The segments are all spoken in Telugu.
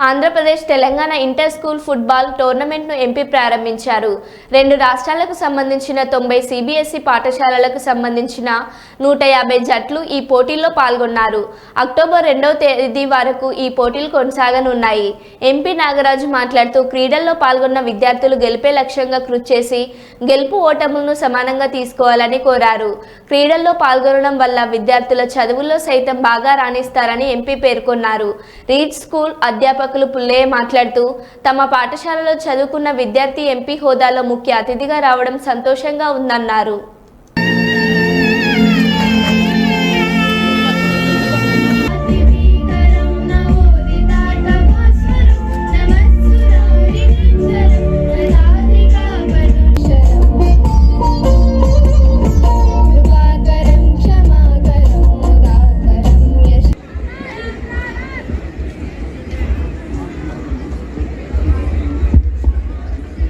Andhra Pradesh Telangana inter school football టోర్నమెంట్ను MP ప్రారంభించారు. రెండు రాష్ట్రాలకు సంబంధించిన తొంభై సిబిఎస్ఈ పాఠశాలలకు సంబంధించిన నూట యాభై జట్లు ఈ పోటీల్లో పాల్గొన్నారు. అక్టోబర్ రెండవ తేదీ వరకు ఈ పోటీలు కొనసాగనున్నాయి. ఎంపీ నాగరాజు మాట్లాడుతూ క్రీడల్లో పాల్గొన్న విద్యార్థులు గెలిపే లక్ష్యంగా కృషి చేసి గెలుపు ఓటములను సమానంగా తీసుకోవాలని కోరారు. క్రీడల్లో పాల్గొనడం వల్ల విద్యార్థుల చదువుల్లో సైతం బాగా రాణిస్తారని ఎంపీ పేర్కొన్నారు. రీడ్ స్కూల్ అధ్యాపకులు పుల్లయ్య మాట్లాడుతూ తమ పాఠశాలలో చదువుకున్న విద్యార్థి ఎంపీ హోదాలో ముఖ్య అతిథిగా రావడం సంతోషంగా ఉందన్నారు.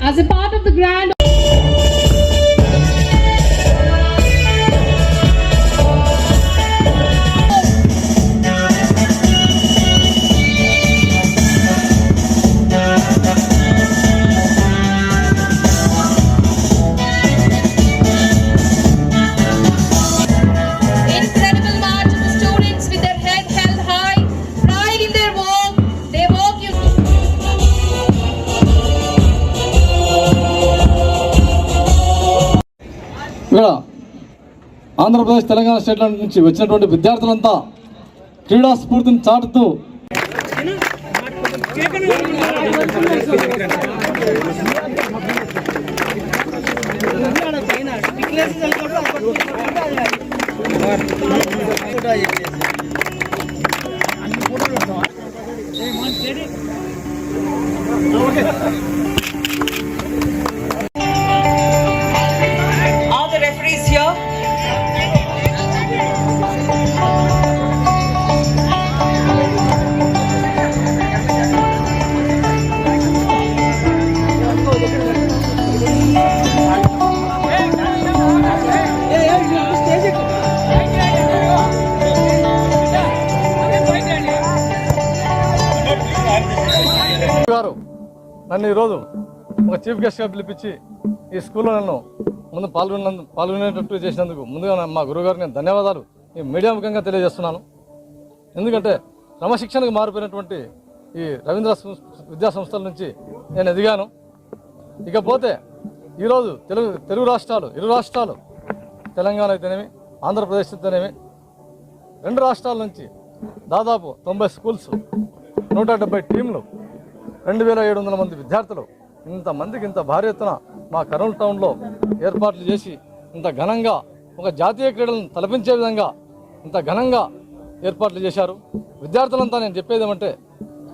As a part of the grand ఇక్కడ ఆంధ్రప్రదేశ్ తెలంగాణ స్టేట్ల నుంచి వచ్చినటువంటి విద్యార్థులంతా క్రీడా స్ఫూర్తిని చాటుతూ all గారు నన్ను ఈరోజు ఒక చీఫ్ గెస్ట్గా పిలిపించి ఈ స్కూల్లో నన్ను ముందు పాల్గొన్న పాల్గొనేటట్టు చేసినందుకు ముందుగా నా- మా గురువుగారు నేను ధన్యవాదాలు. ఈ మీడియా ముఖంగా తెలియజేస్తున్నాను. ఎందుకంటే క్రమశిక్షణకు మారిపోయినటువంటి ఈ రవీంద్ర సం- విద్యా సంస్థల నుంచి నేను ఎదిగాను. ఇకపోతే ఈరోజు తెలుగు తెలుగు రాష్ట్రాలు ఇరు రాష్ట్రాలు తెలంగాణ అయితేనేమి ఆంధ్రప్రదేశ్ అయితేనేమి రెండు రాష్ట్రాల నుంచి దాదాపు తొంభై స్కూల్స్ నూట డెబ్బై టీంలు రెండు వేల ఏడు వందల మంది విద్యార్థులు ఇంతమందికి ఇంత భారీ ఎత్తున మా కర్నూలు టౌన్లో ఏర్పాట్లు చేసి ఇంత ఘనంగా ఒక జాతీయ క్రీడలను తలపించే విధంగా ఇంత ఘనంగా ఏర్పాట్లు చేశారు. విద్యార్థులంతా నేను చెప్పేది ఏమంటే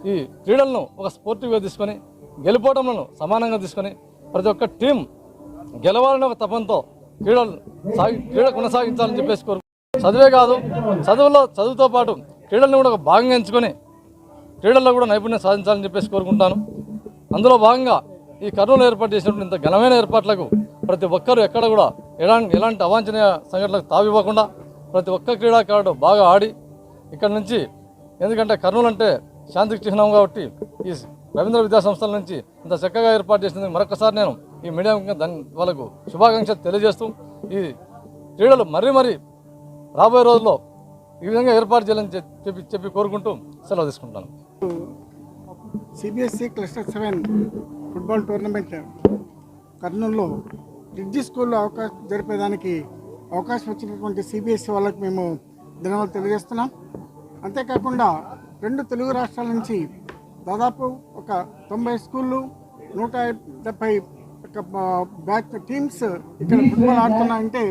ఈ క్రీడలను ఒక స్పోర్టివ్గా తీసుకొని గెలుపోవటంలో సమానంగా తీసుకొని ప్రతి ఒక్క టీం గెలవాలని ఒక తపంతో క్రీడలు సాగి క్రీడ కొనసాగించాలని చెప్పేసి కోరు చదివే కాదు చదువులో చదువుతో పాటు క్రీడలను కూడా ఒక భాగంగా ఎంచుకొని క్రీడల్లో కూడా నైపుణ్యం సాధించాలని చెప్పేసి కోరుకుంటాను. అందులో భాగంగా ఈ కర్నూలు ఏర్పాటు చేసినటువంటి ఇంత ఘనమైన ఏర్పాట్లకు ప్రతి ఒక్కరూ ఎక్కడ కూడా ఎలాంటి ఎలాంటి అవాంఛనీయ సంఘటనలకు తావివ్వకుండా ప్రతి ఒక్క క్రీడాకారుడు బాగా ఆడి ఇక్కడ నుంచి ఎందుకంటే కర్నూలు అంటే శాంతికి చిహ్నం కాబట్టి ఈ రవీంద్ర విద్యా సంస్థల నుంచి ఇంత చక్కగా ఏర్పాటు చేసినందుకు మరొకసారి నేను ఈ మీడియా దాని వాళ్ళకు శుభాకాంక్షలు తెలియజేస్తూ ఈ క్రీడలు మరీ మరీ రాబోయే రోజుల్లో ఈ విధంగా ఏర్పాటు చేయాలని చెప్పి చెప్పి కోరుకుంటూ సెలవు తీసుకుంటాను. CBSE cluster seven football tournament కర్నూలులో రిడ్జి స్కూల్లో అవకాశం జరిపేదానికి అవకాశం వచ్చినటువంటి సిబిఎస్ఈ వాళ్ళకి మేము ధన్యవాదాలు తెలియజేస్తున్నాం. అంతేకాకుండా రెండు తెలుగు రాష్ట్రాల నుంచి దాదాపు ఒక తొంభై స్కూళ్ళు నూట డెబ్బై ఒక బ్యాచ్ టీమ్స్ ఇక్కడ ఫుట్బాల్ ఆడుతున్నాయంటే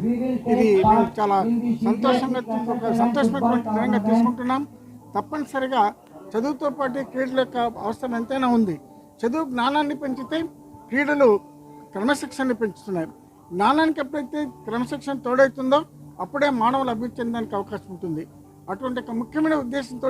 ఇది మేము చాలా సంతోషంగా సంతోషమైనటువంటి విధంగా తీసుకుంటున్నాం. తప్పనిసరిగా చదువుతో పాటు క్రీడల యొక్క అవసరం ఎంతైనా ఉంది. చదువు జ్ఞానాన్ని పెంచితే క్రీడలు క్రమశిక్షణని పెంచుతున్నాయి. జ్ఞానానికి ఎప్పుడైతే క్రమశిక్షణ తోడవుతుందో అప్పుడే మానవులు అభివృద్ధి చెందడానికి అవకాశం ఉంటుంది. అటువంటి ఒక ముఖ్యమైన ఉద్దేశంతో